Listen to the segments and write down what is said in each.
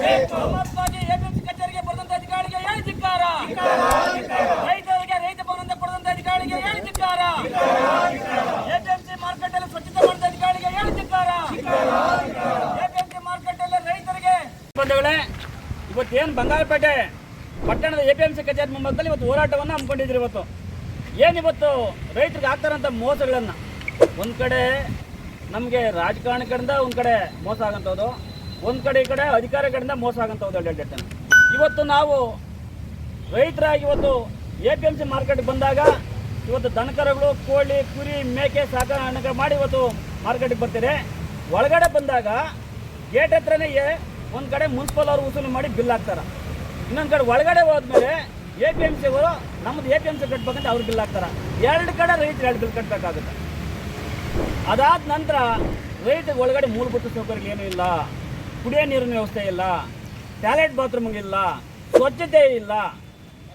ಬೇಕು ಮಹತ್ವಾಗಿ ಎಬಿಸಿ ಕಚೇರಿಗೆ ಬರೆದಂತ ಅಧಿಕಾರಿಗೆ ಹೇಳಿ ಧಿಕ್ಕಾರ ರೈತರಿಗೆ ರೈತ ಭವನದಿಂದ ಕೊಡದಂತ ಅಧಿಕಾರಿಗೆ ಹೇಳಿ ಧಿಕ್ಕಾರ ಎಪಿಎಂಸಿ ಮಾರ್ಕೆಟ್ ಅಲ್ಲಿ ಸ್ವಚ್ಛತೆ ಮಾಡಿದ ಅಧಿಕಾರಿಗೆ ಹೇಳಿ ಧಿಕ್ಕಾರ ಎಪಿಎಂಸಿ ಮಾರ್ಕೆಟ್ ಅಲ್ಲಿ ರೈತರಿಗೆ ಬಂಧುಗಳೇ ಏನು ಬಂಗಾರಪೇಟೆ ಪಟ್ಟಣದ ಎಪಿಎಂಸಿ ಕಚೇರಿ ಮುಂಭಾಗದಲ್ಲಿ ಇವತ್ತು ಹೋರಾಟವನ್ನು ಹಮ್ಮಿಕೊಂಡಿದ್ರು ಇವತ್ತು. ಏನು ಇವತ್ತು ರೈತರಿಗೆ ಆಗ್ತಾರಂಥ ಮೋಸಗಳನ್ನು? ಒಂದು ಕಡೆ ನಮಗೆ ರಾಜಕಾರಣ ಕಡೆಯಿಂದ ಒಂದು ಕಡೆ ಮೋಸ ಆಗಂಥದ್ದು ಒಂದು ಕಡೆ ಈ ಕಡೆ ಅಧಿಕಾರ ಕಡೆಯಿಂದ ಮೋಸ ಆಗಂಥದ್ದು ಅಂತ ಹೇಳ್ತೇನೆ ಇವತ್ತು ನಾವು ರೈತರಾಗಿ ಇವತ್ತು ಎ ಪಿ ಎಂ ಸಿ ಮಾರ್ಕೆಟ್ಗೆ ಬಂದಾಗ ಇವತ್ತು ದನಕರುಗಳು, ಕೋಳಿ, ಕುರಿ, ಮೇಕೆ ಸಾಕಾಣಿಕೆ ಮಾಡಿ ಇವತ್ತು ಮಾರ್ಕೆಟಿಗೆ ಬರ್ತೀರಿ ಒಳಗಡೆ ಬಂದಾಗ ಗೇಟ್ ಹತ್ರನೇ ಒಂದು ಕಡೆ ಮುನ್ಸಿಪಲ್ ಅವರು ವಸೂಲಿ ಮಾಡಿ ಬಿಲ್ ಹಾಕ್ತಾರೆ. ಇನ್ನೊಂದು ಕಡೆ ಒಳಗಡೆ ಹೋದ್ಮೇಲೆ ಎ ಪಿ ಎಂ ಅವರು ನಮ್ಮದು ಎ ಪಿ ಎಂ ಸಿ ಕಟ್ಬೇಕಂತ ಅವ್ರು ಬಿಲ್ ಹಾಕ್ತಾರೆ. ಎರಡು ಕಡೆ ರೈತರು ಎರಡು ಬಿಲ್ ಕಟ್ಟಬೇಕಾಗುತ್ತೆ ಅದಾದ ನಂತರ ರೈತರಿಗೆ ಒಳಗಡೆ ಮೂಲಭೂತ ಸೌಕರ್ಯಗಳು ಏನೂ ಇಲ್ಲ. ಕುಡಿಯೋ ನೀರಿನ ವ್ಯವಸ್ಥೆ ಇಲ್ಲ. ಟಾಯ್ಲೆಟ್ ಬಾತ್ರೂಮ್ ಇಲ್ಲ. ಸ್ವಚ್ಛತೆ ಇಲ್ಲ.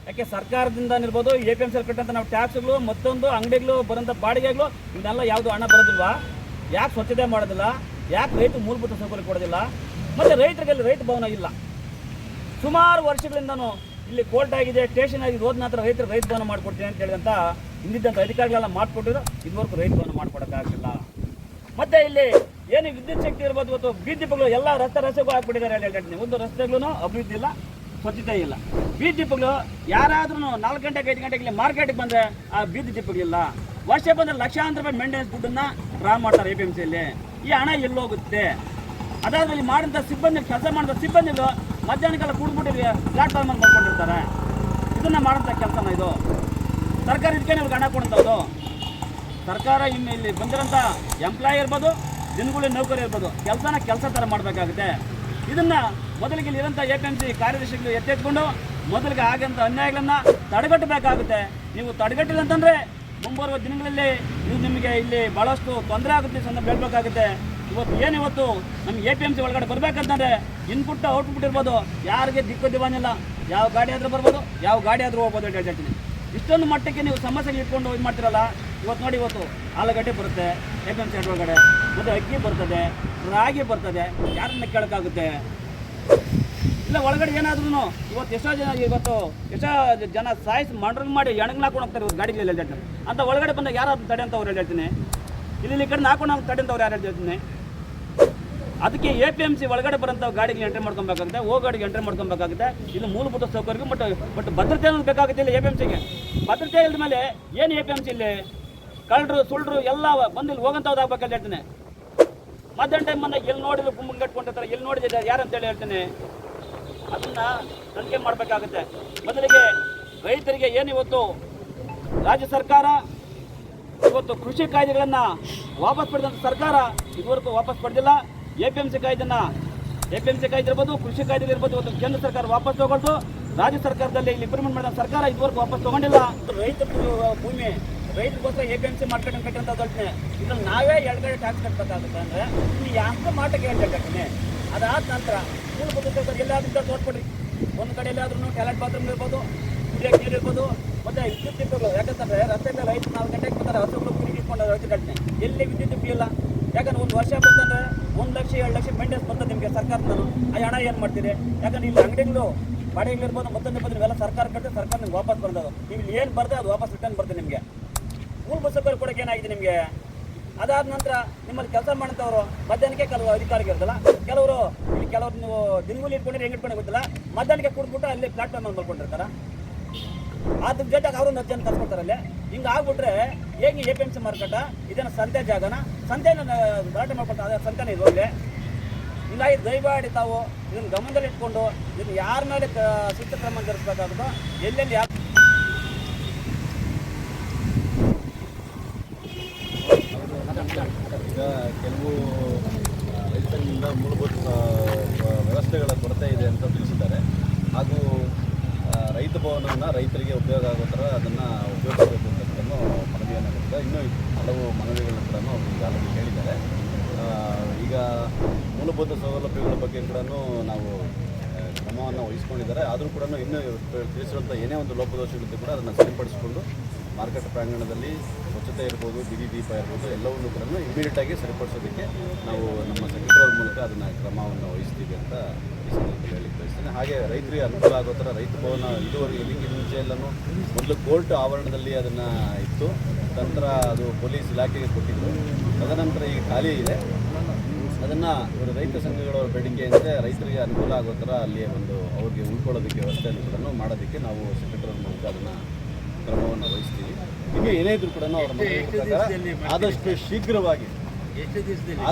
ಯಾಕೆ ಸರ್ಕಾರದಿಂದ ಇರ್ಬೋದು ಎ ಪಿ ಎಂ ಸಿ ಕಟ್ಟಂಥ ನಾವು ಟ್ಯಾಕ್ಸ್ಗಳು, ಮತ್ತೊಂದು ಅಂಗಡಿಗಳು ಬರೋಂಥ ಬಾಡಿಗೆಗಳು, ಇದನ್ನೆಲ್ಲ ಯಾವುದು ಹಣ ಬರೋದಿಲ್ವಾ? ಯಾಕೆ ಸ್ವಚ್ಛತೆ ಮಾಡೋದಿಲ್ಲ? ಯಾಕೆ ರೈತ ಮೂಲಭೂತ ಸೌಕರ್ಯ ಕೊಡೋದಿಲ್ಲ? ಮತ್ತು ರೈತರಿಗೆ ರೈತ ಭವನ ಇಲ್ಲ. ಸುಮಾರು ವರ್ಷಗಳಿಂದನೂ ಇಲ್ಲಿ ಕೋರ್ಟ್ ಆಗಿದೆ, ಸ್ಟೇಷನ್ ಆಗಿದೆ, ಹೋದ ನಂತರ ರೈತರು ರೈತ ಭವನ ಮಾಡಿಕೊಡ್ತೀನಿ ಅಂತ ಹೇಳಿದಂಥ ಹಿಂದಿದ್ದಂಥ ಅಧಿಕಾರಿಗಳೆಲ್ಲ ಮಾಡಿಕೊಟ್ಟಿದ್ರು ಇದುವರೆಗೂ ರೈತ ಭವನ ಮಾಡ್ಕೊಡೋಕ್ಕಾಗಲಿಲ್ಲ. ಮತ್ತೆ ಇಲ್ಲಿ ಏನು ವಿದ್ಯುತ್ ಶಕ್ತಿ ಇರ್ಬೋದು ಇವತ್ತು ಬೀದಿಪಗಳು ಎಲ್ಲ ರಸ್ತೆ ರಸ್ತೆಗೂ ಹಾಕ್ಬಿಟ್ಟಿದ್ದಾರೆ ಅಲ್ಲಿ ಹೇಳ್ತೀನಿ. ಒಂದು ರಸ್ತೆಗಳು ಅಭಿವೃದ್ಧಿ ಇಲ್ಲ, ಸ್ವಚ್ಛತೆ ಇಲ್ಲ. ಬೀದಿ ದೀಪಗಳು ಯಾರಾದ್ರೂ ನಾಲ್ಕು ಗಂಟೆಗೆ, ಐದು ಗಂಟೆಗೆ ಇಲ್ಲಿ ಮಾರ್ಕೆಟ್ಗೆ ಬಂದರೆ ಆ ಬೀದಿ ದೀಪಗಳಿಲ್ಲ. ವರ್ಷ ಬಂದರೆ ಲಕ್ಷಾಂತರ ರೂಪಾಯಿ ಮೇಂಟೆನೆನ್ಸ್ ದುಡ್ಡನ್ನ ಡ್ರಾ ಮಾಡ್ತಾರೆ ಎ ಪಿ ಎಂ ಸಿಯಲ್ಲಿ ಈ ಹಣ ಎಲ್ಲೋಗುತ್ತೆ ಅದಾದ್ಮೇಲೆ ಮಾಡಿದಂಥ ಸಿಬ್ಬಂದಿ, ಕೆಲಸ ಮಾಡಿದ ಸಿಬ್ಬಂದಿಗಳು ಮಧ್ಯಾಹ್ನ ಕಾಲ ಕೂಡ್ಬಿಟ್ಟು ಪ್ಲಾಟ್ಫಾರ್ಮ್ ಅಲ್ಲಿ ಮಾಡ್ಕೊಂಡಿರ್ತಾರೆ. ಇದನ್ನ ಮಾಡೋಂಥ ಕೆಲಸನ ಇದು. ಸರ್ಕಾರ ಇದಕ್ಕೆ ನಿಮ್ಗೆ ಹಣ ಕೊಡಂಥದ್ದು ಸರ್ಕಾರ ಇನ್ನು ಇಲ್ಲಿ ಬಂದಿರೋಂಥ ಎಂಪ್ಲಾಯ್ ಇರ್ಬೋದು ದಿನಗಳ ನೌಕರಿ ಇರ್ಬೋದು, ಕೆಲಸನ ಕೆಲಸ ಥರ ಮಾಡಬೇಕಾಗುತ್ತೆ. ಇದನ್ನು ಮೊದಲಿಗೆ ಇಲ್ಲಿರೋಂಥ ಎ ಪಿ ಎಂ ಸಿ ಕಾರ್ಯದರ್ಶಿಗಳು ಎತ್ತೆತ್ಕೊಂಡು ಮೊದಲಿಗೆ ಆಗಂಥ ಅನ್ಯಾಯಗಳನ್ನು ತಡೆಗಟ್ಟಬೇಕಾಗುತ್ತೆ. ನೀವು ತಡೆಗಟ್ಟಿಲ್ಲ ಅಂತಂದರೆ ಮುಂಬರುವ ದಿನಗಳಲ್ಲಿ ಇದು ನಿಮಗೆ ಇಲ್ಲಿ ಭಾಳಷ್ಟು ತೊಂದರೆ ಆಗುತ್ತೆ ಸಂದರ್ಭ ಹೇಳಬೇಕಾಗುತ್ತೆ. ಇವತ್ತು ಏನು ಇವತ್ತು ನಮ್ಗೆ ಎ ಪಿ ಎಂ ಸಿ ಒಳಗಡೆ ಬರಬೇಕಂತಂದರೆ ಇನ್ಪುಟ್ ಔಟ್ಪುಟ್ ಇರ್ಬೋದು. ಯಾರಿಗೆ ದಿಕ್ಕು ದಿವಾನಿಲ್ಲ, ಯಾವ ಗಾಡಿ ಆದರೂ ಬರ್ಬೋದು, ಯಾವ ಗಾಡಿ ಆದರೂ ಹೋಗ್ಬೋದು ಅಂತ ಹೇಳ್ತೀನಿ ಇಷ್ಟೊಂದು ಮಟ್ಟಕ್ಕೆ ನೀವು ಸಮಸ್ಯೆಗಳು ಇಟ್ಕೊಂಡು ಇದು ಮಾಡ್ತಿರಲ್ಲ ಇವತ್ತು ನೋಡಿ ಇವತ್ತು ಆಲೂಗಡ್ಡೆ ಬರುತ್ತೆ ಎ ಪಿ ಎಂ ಸಿ ಒಳಗಡೆ, ಮತ್ತು ಅಕ್ಕಿ ಬರ್ತದೆ, ರಾಗಿ ಬರ್ತದೆ. ಯಾರನ್ನ ಕೇಳೋಕ್ಕಾಗುತ್ತೆ? ಇಲ್ಲ, ಒಳಗಡೆ ಏನಾದ್ರೂ ಇವತ್ತು ಎಷ್ಟೋ ಜನ ಇವತ್ತು ಎಷ್ಟೋ ಜನ ಸಾಯಿಸಿ ಮಂಡ್ರಲ್ ಮಾಡಿ ಎಣಗ್ನ ಹಾಕೊಂಡು ಹೋಗ್ತಾರೆ ಇವತ್ತು ಗಾಡಿಗಳಲ್ಲಿ ಹೇಳ್ತಾರೆ. ಅಂತ ಒಳಗಡೆ ಬಂದಾಗ ಯಾರು ತಡೆ ಅಂತ ಅವ್ರು ಹೇಳ್ತೀನಿ? ಇಲ್ಲಿ ಈ ಕಡೆ ಹಾಕೊಂಡು ತಡೆ ಅಂತ ಅವ್ರು ಯಾರು ಹೇಳ್ತೀನಿ ಅದಕ್ಕೆ ಎ ಪಿ ಎಂ ಸಿ ಒಳಗಡೆ ಬರೋಂಥ ಗಾಡಿಗೆ ಎಂಟ್ರಿ ಮಾಡ್ಕೊಬೇಕಾಗುತ್ತೆ, ಓ ಗಾಡಿಗೆ ಎಂಟ್ರಿ ಮಾಡ್ಕೊಬೇಕಾಗುತ್ತೆ. ಇದು ಮೂಲಭೂತ ಸೌಕರ್ಯಕ್ಕೆ ಬಟ್ ಬಟ್ ಭದ್ರತೆ ಅನ್ನೋದು ಬೇಕಾಗುತ್ತೆ ಇಲ್ಲಿ ಎ ಪಿ ಎಂ ಸಿಗೆ ಭದ್ರತೆ ಇಲ್ಲದ ಮೇಲೆ ಏನು ಎ ಪಿ ಎಂ ಸಿ ಇಲ್ಲಿ? ಕಳ್ಳರು ಸುಳ್ಳರು ಎಲ್ಲ ಬಂದು ಇಲ್ಲಿ ಹೋಗಂಥದ್ದು ಹೇಳ್ತೀನಿ. ಮಧ್ಯಾಹ್ನ ಟೈಮ್ ಬಂದಾಗ ಎಲ್ಲಿ ನೋಡಿದ್ರು ಗುಂಬು ಕಟ್ಕೊಂಡಿರ್ತಾರೆ ಎಲ್ಲಿ ನೋಡಿದ್ರೆ ಯಾರಂತೇಳಿ ಹೇಳ್ತೇನೆ. ಅದನ್ನ ತನಿಖೆ ಮಾಡಬೇಕಾಗುತ್ತೆ. ಮೊದಲಿಗೆ ರೈತರಿಗೆ ಏನು ಇವತ್ತು ರಾಜ್ಯ ಸರ್ಕಾರ ಇವತ್ತು ಕೃಷಿ ಕಾಯ್ದೆಗಳನ್ನು ವಾಪಸ್ ಪಡೆದಂಥ ಸರ್ಕಾರ ಇದುವರೆಗೂ ವಾಪಸ್ ಪಡೆದಿಲ್ಲ. ಎ ಪಿ ಎಂ ಸಿ ಕಾಯ್ದೆನ ಎ ಪಿ ಎಂ ಸಿ ಕಾಯ್ದೆ ಇರ್ಬೋದು, ಕೃಷಿ ಕಾಯ್ದೆ ಇರ್ಬೋದು, ಇವತ್ತು ಕೇಂದ್ರ ಸರ್ಕಾರ ವಾಪಸ್ ತಗೊಂಡು ರಾಜ್ಯ ಸರ್ಕಾರದಲ್ಲಿ ಇಲ್ಲಿ ಇಂಪ್ರೂವ್ಮೆಂಟ್ ಮಾಡಿದ ಸರ್ಕಾರ ಇದುವರೆಗೂ ವಾಪಸ್ ತಗೊಂಡಿಲ್ಲ. ರೈತ ಭೂಮಿ ರೈತರಿಗೋಸ್ಕರ A P M C market ಕಟ್ಟಂತ ದೊಡ್ಡನೆ. ಇದ್ರಲ್ಲಿ ನಾವೇ ಎರಡು ಕಡೆ ಟ್ಯಾಕ್ಸ್ ಕಟ್ಟಬೇಕಾಗುತ್ತೆ ಅಂದ್ರೆ ಈ ಯಾಕೆ ಮಾಟಕ್ಕೆ ಹೇಳ್ಬೇಕಾಗ್ತದೆ ಅದಾದ ನಂತರ ಸ್ಕೂಲ್ ಸೌಕರ್ಯ ಎಲ್ಲಾದ್ರಿಂದ ತೋರ್ಸ್ಕೊಡ್ರಿ. ಒಂದು ಕಡೆ ಎಲ್ಲಾದ್ರೂ ಟ್ಯಾಲೆಂಟ್ ಬಾತ್ರೂಮ್ ಇರ್ಬೋದು ಕುಡಿಯೋಕೆ ನೀರು ಇರ್ಬೋದು, ಮತ್ತೆ ವಿದ್ಯುತ್ ದೀಪಗಳು. ಯಾಕಂತಂದ್ರೆ ರಸ್ತೆ ಮೇಲೆ ಐದು ನಾಲ್ಕು ಗಂಟೆಗೆ ಬರ್ತಾರೆ ಹಸುಗಳು ಕುಡಿ ಇಟ್ಕೊಂಡು ರೈತ ಕಟ್ಟನೆ ಎಲ್ಲಿ ವಿದ್ಯುತ್ ಇಲ್ಲ. ಯಾಕಂದ್ರೆ ಒಂದು ವರ್ಷ ಬಂತಂದ್ರೆ ಒಂದು ಲಕ್ಷ, ಎರಡು ಲಕ್ಷ ಮೇಂಟೆನ್ಸ್ ಬರ್ತದೆ ನಿಮಗೆ ನಾನು ಆ ಹಣ ಏನು ಮಾಡ್ತೀರಿ? ಯಾಕಂದ್ರೆ ಇಲ್ಲಿ ಅಂಗಡಿಗಳು ಬಾಡಿಗೆ ಇರ್ಬೋದು ಮತ್ತೊಂದು ಬಂದ್ರೆ ಇವೆಲ್ಲ ಸರ್ಕಾರ ಕಟ್ಟಿದ್ರೆ ಸರ್ಕಾರ ನಿಮ್ಗೆ ವಾಪಸ್ ಬರ್ತದೆ ನೀವು ಇಲ್ಲಿ ಏನು ಬರ್ತದೆ ಅದು ವಾಪಸ್ ರಿಟರ್ನ್ ಬರ್ತದೆ ನಿಮಗೆ. ಮೂಲಭೂತ ಸೌಕರ್ಯ ಕೊಡೋಕೆ ಏನಾಗಿದೆ ನಿಮಗೆ? ಅದಾದ ನಂತರ ನಿಮ್ಮಲ್ಲಿ ಕೆಲಸ ಮಾಡೋಂಥವ್ರು ಮಧ್ಯಾಹ್ನಕ್ಕೆ ಕೆಲವು ಅಧಿಕಾರಿಗೆ ಇರ್ತಲ್ಲ ಕೆಲವರು ಇಲ್ಲಿ ಕೆಲವರು ನೀವು ದಿನಗೂಲಿ ಇಟ್ಕೊಂಡ್ರೆ ಹೆಂಗೆ ಇಟ್ಕೊಂಡು ಗೊತ್ತಿಲ್ಲ, ಮಧ್ಯಾಹ್ನಕ್ಕೆ ಕುಡ್ಬಿಟ್ಟು ಅಲ್ಲಿ ಪ್ಲಾಟ್ಫಾರ್ಮ್ ಅಲ್ಲಿ ಮಲ್ಕೊಂಡಿರ್ತಾರ? ಅದ್ರ ಜೊತೆಗೆ ಅವರು ಹತ್ತು ಜನ ಅಲ್ಲಿ. ಹಿಂಗೆ ಆಗ್ಬಿಟ್ರೆ ಹೇಗೆ A P M C market ಇದನ್ನ ಸಂತೆ ಜಾಗನ? ಸಂತೆನ ಗಲಾಟೆ ಮಾಡ್ಕೊಳ್ತಾರೆ ಅದೇ ಸಂತೆನ ಇದು ಹೋಗ್ಲಿ ಹಿಂಗಾಗಿ ತಾವು ಇದನ್ನು ಗಮನದಲ್ಲಿ ಇಟ್ಕೊಂಡು ಇದನ್ನು ಯಾರ ಮೇಲೆ ಶಿಸ್ತು ಕ್ರಮ ಜರುಗಿಸ್ಬೇಕಾಗುತ್ತೋ, ಎಲ್ಲೆಲ್ಲಿ ಯಾವ ಈಗ ಕೆಲವು ರೈತರಿಂದ ಮೂಲಭೂತ ವ್ಯವಸ್ಥೆಗಳ ಕೊರತೆ ಇದೆ ಅಂತ ತಿಳಿಸಿದ್ದಾರೆ. ಹಾಗೂ ರೈತ ಭವನವನ್ನು ರೈತರಿಗೆ ಉಪಯೋಗ ಆಗೋ ಥರ ಅದನ್ನು ಉಪಯೋಗಿಸಬೇಕು ಅಂತ ಕೂಡ ಮನವಿಯನ್ನು ಮಾಡಿದ್ದಾರೆ ಇನ್ನೂ ಹಲವು ಮನವಿಗಳನ್ನು ಕೂಡ ಅವರು ಈಗಾಗಲೇ ಹೇಳಿದ್ದಾರೆ. ಈಗ ಮೂಲಭೂತ ಸೌಲಭ್ಯಗಳ ಬಗ್ಗೆ ಕೂಡ ನಾವು ಕ್ರಮವನ್ನು ವಹಿಸ್ಕೊಂಡಿದ್ದಾರೆ. ಆದರೂ ಕೂಡ ಇನ್ನೂ ತಿಳಿಸಿರುವಂಥ ಏನೇ ಒಂದು ಲೋಪದೋಷಗಳಿದ್ದು ಕೂಡ ಅದನ್ನು ಸರಿಪಡಿಸಿಕೊಂಡು ಮಾರ್ಕೆಟ್ ಪ್ರಾಂಗಣದಲ್ಲಿ ಸ್ವಚ್ಛತೆ ಇರ್ಬೋದು ಬಿಡಿ ದೀಪ ಇರ್ಬೋದು, ಎಲ್ಲವನ್ನು ಕೂಡ ಇಮಿಡಿಯೇಟ್ ಆಗಿ ಸರಿಪಡಿಸೋದಕ್ಕೆ ನಾವು ನಮ್ಮ ಸೆಕ್ರೆಟರಿ ಮೂಲಕ ಅದನ್ನು ಕ್ರಮವನ್ನು ವಹಿಸ್ತೀವಿ ಅಂತ ಈ ಸಂದರ್ಭದಲ್ಲಿ ಹೇಳಿ ಬಯಸ್ತೇನೆ ಹಾಗೆ ರೈತರಿಗೆ ಅನುಕೂಲ ಆಗೋ ಥರ ರೈತ ಭವನ ಇದುವರೆಗೆ ಇಲ್ಲಿಗೆ ಮುಂಚೆ ಎಲ್ಲನೂ ಮೊದಲು ಕೋರ್ಟ್ ಆವರಣದಲ್ಲಿ ಅದನ್ನು ಇತ್ತು. ನಂತರ ಅದು ಪೊಲೀಸ್ ಇಲಾಖೆಗೆ ಕೊಟ್ಟಿದ್ದು ತದನಂತರ ಈಗ ಖಾಲಿ ಇದೆ. ಅದನ್ನು ಇವರು ರೈತ ಸಂಘಗಳ ಬೇಡಿಕೆಯಂತೆ ರೈತರಿಗೆ ಅನುಕೂಲ ಆಗೋ ಥರ ಅಲ್ಲಿ ಒಂದು ಅವ್ರಿಗೆ ಉಳ್ಕೊಳ್ಳೋದಕ್ಕೆ ವ್ಯವಸ್ಥೆಯನ್ನು ಕೂಡ ಮಾಡೋದಕ್ಕೆ ನಾವು ಸೆಕ್ರೆಟರಿ ಮೂಲಕ ಅದನ್ನು ಕ್ರಮವನ್ನು ವಹಿಸ್ತೀವಿ. ಹೀಗೆ ಏನೇ ಇದ್ರೂ ಕೂಡ ಆದಷ್ಟು ಶೀಘ್ರವಾಗಿ. ಎಷ್ಟು ದಿವಸದಲ್ಲಿ.